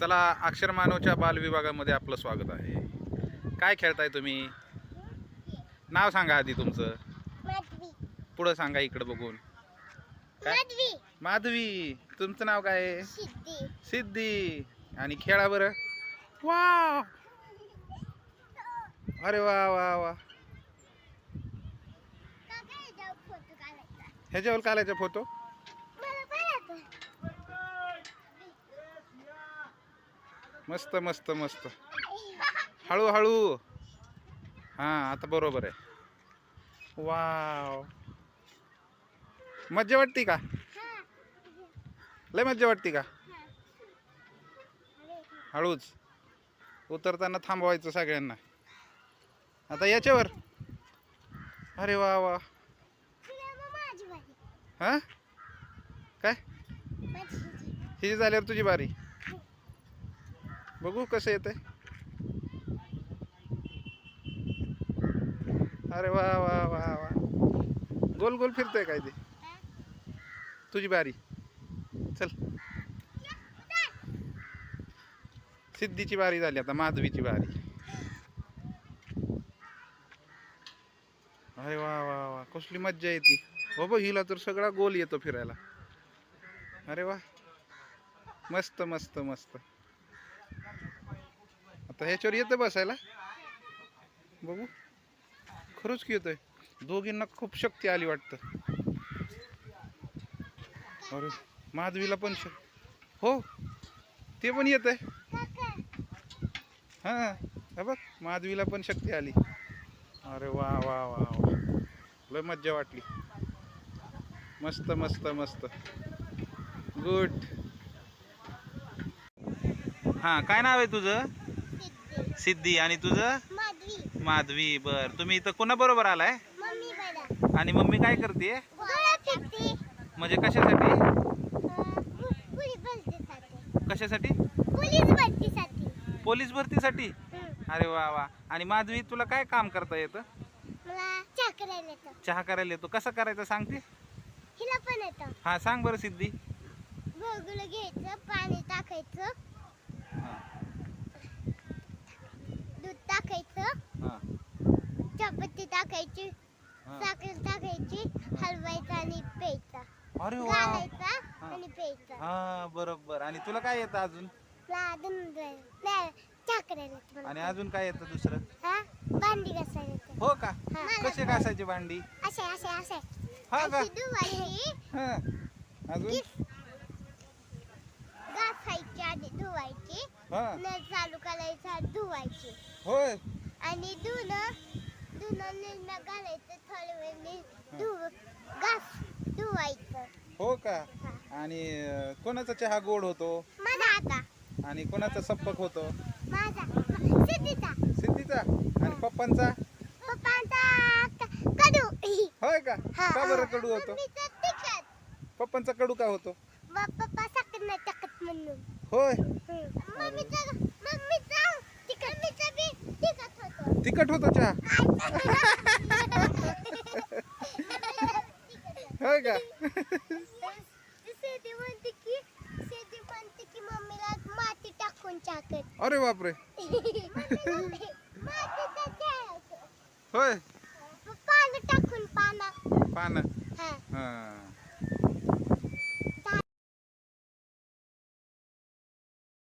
चला अक्षर मानवच्या बाल विभागामध्ये आपलं स्वागत आहे. काय खेळताय तुम्ही? नाव सांगा आधी तुमचं. माधवी. पुढं सांगा इकडं बघून. काय? माधवी. तुमचं नाव काय? आहे सिद्धी. सिद्धी. आणि खेळा बरं. वा अरे वा वा वा. ह्याच्यावर कालायचा फोटो मला पण येतं. मस्त मस्त मस्त. हळूहळू. हां आता बरोबर आहे. वाव. मज्जा वाटते का. लय मज्जा वाटते का? हळूच. उतरताना थांबवायचं सगळ्यांना. आता याच्यावर. अरे वा वा. हा? काय. ही झाल्यावर तुझी बारी. बघू कसं येतंय. अरे वा वा वा वा. गोल गोल फिरतोय काय ते? तुझी बारी. चल. सिद्धीची बारी झाली आता माधवीची बारी. अरे वा वा वा. कसली मज्जा येते हो बघ हिला तर सगळा गोल येतो फिरायला. अरे वा. मस्त मस्त मस्त. तर ह्याच्यावर येतं बसायला? बघू. खरंच की येतोय. दोघींना खूप शक्ती आली वाटतं. अरे माधवीला पण शक हो ते पण येत आहे हा हां बघ माधवीला पण शक्ती आली. अरे वा वा वा वा. लय मज्जा वाटली. मस्त मस्त मस्त. गुड हां काय नाव आहे तुझं? सिद्धी. आणि तुझं? माधवी. माधवी बर. तुम्ही इथं कोणाबरोबर आलाय? आणि मम्मी काय करते म्हणजे कशासाठी? पोलीस भरतीसाठी. कशासाठी? पोलीस भरतीसाठी. अरे वा वा. आणि माधवी तुला काय काम करता येतं? मला चहा करायला येतं. कसं करायचं सांगते? हा सांग बरं सिद्धी. घ्यायचं पाणी टाकायचं हा, दूध टाकायचं हा, चपाती टाकायची. साखर टाकायची हलवायचं आणि प्यायचं. अरे वा. घालायचा हा. आणि प्यायचं. हा बरोबर. आणि तुला काय येतं अजून? मला येतं मला. आणि अजून काय येतं दुसरं? हा? भांडी घासायला येतं. हो का? हा. कसे घासायची भांडी? असे असे असे. हा का? अशी धुवायची हा. अजून? घासायची आणि धुवायची. हा. नळ चालू करायचं धुवायची. होय. आणि धुणं हो का? आणि कोणाचा चहा गोड होतो? आणि कोणाचा सप्पक होतो? सिद्धीचा. आणि पप्पांचा? होय का? हा. का बरं कडू होतो? पप्पांचा कडू का होतो? नाही होय तिखट होतो चहा. होय का? अरे बापरे. होय. पानं टाकून पानं. पानं. हा. हा.